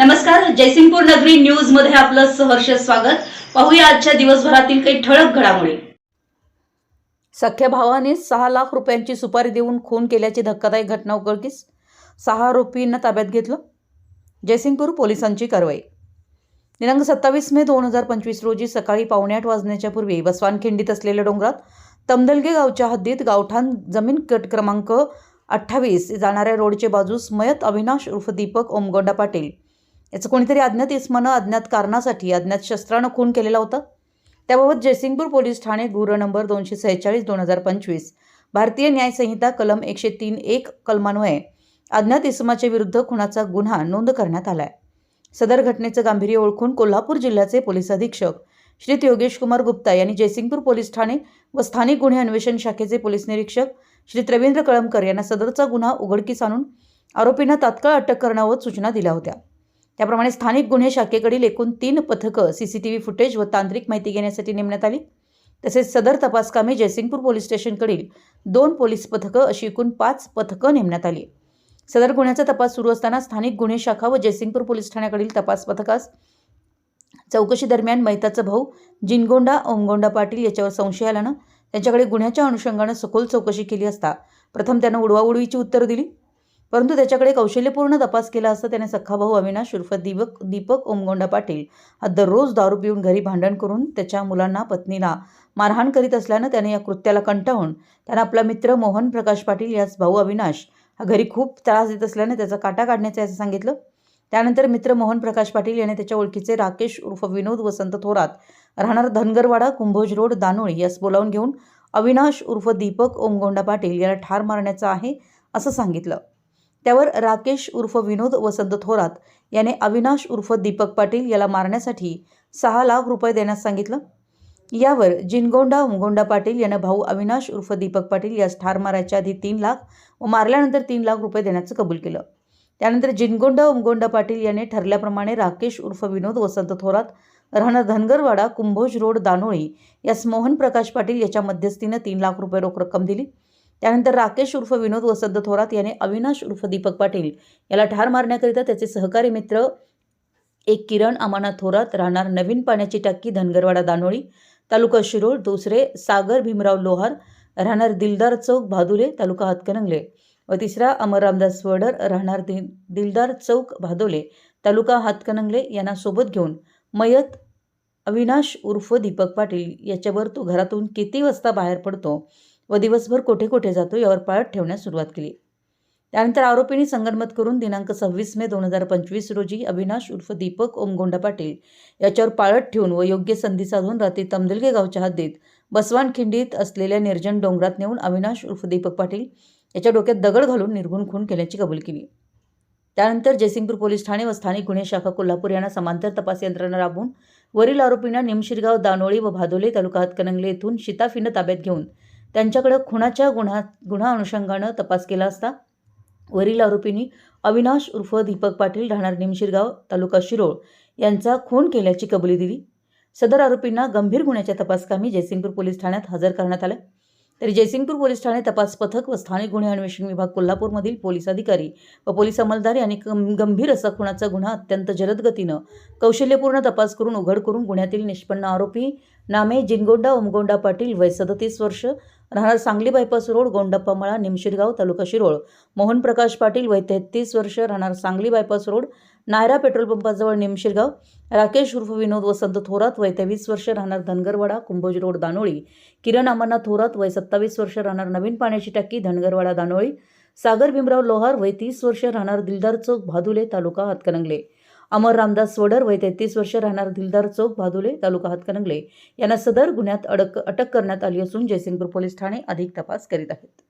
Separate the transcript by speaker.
Speaker 1: नमस्कार जयसिंगपूर नगरी न्यूजमध्ये आपलं सहर्ष स्वागत. पाहूया आजच्या दिवसभरातील काही ठळक घडामोडी.
Speaker 2: सख्या भावाने सहा लाख रुपयांची सुपारी देऊन खून केल्याची धक्कादायक घटना उघडकीस सहा आरोपींना ताब्यात घेतलं. जयसिंगपूर पोलिसांची कारवाई. दिनांक सत्तावीस मे दोन हजार पंचवीस रोजी सकाळी पावणे आठ वाजण्याच्या पूर्वी बसवानखिंडीत असलेल्या डोंगरात तमदलगे गावच्या हद्दीत गावठाण जमीन गट क्रमांक अठ्ठावीस जाणाऱ्या रोडच्या बाजूस मयत अविनाश उर्फ दीपक ओमगोंडा पाटील याचं कोणीतरी अज्ञात इस्मानं अज्ञात कारणासाठी अज्ञात शस्त्रानं खून केलेला होता? त्याबाबत जयसिंगपूर पोलीस ठाणे गुर नंबर दोनशे सेहेचाळीस दोन हजार पंचवीस भारतीय न्यायसंहिता कलम एकशे तीन एक कलमान्वये अज्ञात इसमाच्या विरुद्ध खुनाचा गुन्हा नोंद करण्यात आला आहे सदर घटनेचं गांभीर्य ओळखून कोल्हापूर जिल्ह्याचे पोलीस अधीक्षक श्री योगेश कुमार गुप्ता यांनी जयसिंगपूर पोलीस ठाणे व स्थानिक गुन्हे अन्वेषण शाखेचे पोलीस निरीक्षक श्री रवींद्र कळमकर यांना सदरचा गुन्हा उघडकीस आणून आरोपींना तात्काळ अटक करण्यावर सूचना दिल्या होत्या. त्याप्रमाणे स्थानिक गुन्हे शाखेकडील एकूण तीन पथकं सीसीटीव्ही फुटेज व तांत्रिक माहिती घेण्यासाठी नेमण्यात आली. तसेच सदर तपासकामी जयसिंगपूर पोलीस स्टेशनकडील दोन पोलीस पथकं अशी एकूण पाच पथकं नेमण्यात आली. सदर गुन्ह्याचा तपास सुरू असताना स्थानिक गुन्हे शाखा व जयसिंगपूर पोलीस ठाण्याकडील तपास पथकास चौकशी दरम्यान मैताचा भाऊ जिनगोंडा ओमगोंडा पाटील याच्यावर संशय आल्यानं त्यांच्याकडे गुन्ह्याच्या अनुषंगानं सखोल चौकशी केली असता प्रथम त्यानं उडवाउडवीची उत्तरं दिली. परंतु त्याच्याकडे कौशल्यपूर्ण तपास केला असता त्याने सख्खा भाऊ अविनाश उर्फ दीपक दीपक ओमगोंडा पाटील हा दररोज दारू पिऊन घरी भांडण करून त्याच्या मुलांना पत्नीला मारहाण करीत असल्यानं त्याने या कृत्याला कंटाळून त्यानं आपला मित्र मोहन प्रकाश पाटील यास भाऊ अविनाश हा घरी खूप त्रास देत असल्याने त्याचा काटा काढण्याचं असं सांगितलं. त्यानंतर मित्र मोहन प्रकाश पाटील याने त्याच्या ओळखीचे राकेश उर्फ विनोद वसंत थोरात राहणार धनगरवाडा कुंभोज रोड दानोळी यास बोलावून घेऊन अविनाश उर्फ दीपक ओमगोंडा पाटील याला ठार मारण्याचं आहे असं सांगितलं. त्यावर राकेश उर्फ विनोद वसंत थोरात याने अविनाश उर्फ दीपक पाटील याला मारण्यासाठी सहा लाख रुपये देण्यास सांगितलं. यावर जिनगोंडा उमगोंडा पाटील यानं भाऊ अविनाश उर्फ दीपक पाटील यास ठार मारायच्या आधी तीन लाख व मारल्यानंतर तीन लाख रुपये देण्याचं कबूल केलं. त्यानंतर जिनगोंडा उमगोंडा पाटील याने ठरल्याप्रमाणे राकेश उर्फ विनोद वसंत थोरात राहणं धनगरवाडा कुंभोज रोड दानोळी यास मोहन प्रकाश पाटील याच्या मध्यस्थीनं तीन लाख रुपये रोख रक्कम दिली. त्यानंतर राकेश उर्फ विनोद वसंत थोरात याने अविनाश उर्फ दीपक पाटील याला ठार मारण्याकरिता त्याचे सहकारी मित्र एक किरण अमाना थोरात राहणार नवीन पाण्याची टाकी धनगरवाडा दानोळी तालुका शिरोळ दुसरे सागर भीमराव लोहार राहणार दिलदार चौक भादुले तालुका हातकणंगले व तिसरा अमर रामदास वडर राहणार दि दिलदार चौक भादोले तालुका हातकणंगले यांना सोबत घेऊन मयत अविनाश उर्फ दीपक पाटील याच्यावर तो घरातून किती वाजता बाहेर पडतो? व दिवसभर कोठे कोठे जातो यावर पाळत ठेवण्यास सुरुवात केली. त्यानंतर आरोपींनी संगनमत करून दिनांक सव्वीस मे दोन हजार पंचवीस रोजी अविनाश उर्फ दीपक ओमगोंडा पाटील याच्यावर पाळत ठेवून व योग्य संधी साधून रात्री तमदलगे गावच्या हद्दीत बसवानखिंडीत असलेल्या निर्जन डोंगरात नेऊन अविनाश उर्फ दीपक पाटील याच्या डोक्यात दगड घालून निर्गुण खून केल्याची कबूल केली. त्यानंतर जयसिंगपूर पोलीस ठाणे व स्थानिक गुन्हे शाखा कोल्हापूर यांना समांतर तपास यंत्रणा राबवून वरील आरोपींना निमशिरगाव दानोळी व भादोले तालुका हातकणंगले येथून शिताफीनं ताब्यात घेऊन त्यांच्याकडं खुनाच्या गुन्हा गुन्हा अनुषंगानं तपास केला असता वरील आरोपींनी अविनाश उर्फ दीपक पाटील राहणार निमशिरगाव तालुका शिरोळ यांचा खून केल्याची कबुली दिली. सदर आरोपींना गंभीर गुन्ह्याच्या तपासकामी जयसिंगपूर पोलीस ठाण्यात हजर करण्यात आलं. तरी जयसिंगपूर पोलीस ठाणे तपास पथक व स्थानिक गुन्हे अन्वेषण विभाग कोल्हापूरमधील पोलीस अधिकारी व पोलीस अंमलदार यांनी गंभीर असा खुनाचा गुन्हा अत्यंत जलद गतीनं कौशल्यपूर्ण तपास करून उघड करून गुन्ह्यातील निष्पन्न आरोपी नामे जिनगोंडा ओमगोंडा पाटील वय सदतीस वर्ष राहणार सांगली बायपास रोड गोंडप्पा मळा निमशिरगाव तालुका शिरोळ. मोहन प्रकाश पाटील वय तेहतीस वर्ष राहणार Sangli bypass road Nayara petrol पंपाजवळ Nimshirgaon Rakesh उर्फ विनोद वसंत थोरात वय तेवीस वर्ष राहणार धनगरवाडा कुंभोज रोड दानोळी. किरण अमरनाथ थोरात वय सत्तावीस वर्ष राहणार नवीन पाण्याची टाकी धनगरवाडा दानोळी. सागर भीमराव लोहार वय तीस वर्ष राहणार दिलदार चौक भादुले तालुका हातकणंगले. अमर रामदास वडर वय तेहतीस वर्ष राहणार दिलदार चौक भादुले तालुका हातकणंगले. यांना सदर गुन्ह्यात अडक अटक करण्यात आली असून जयसिंगपूर पोलीस ठाणे अधिक तपास करीत आहेत.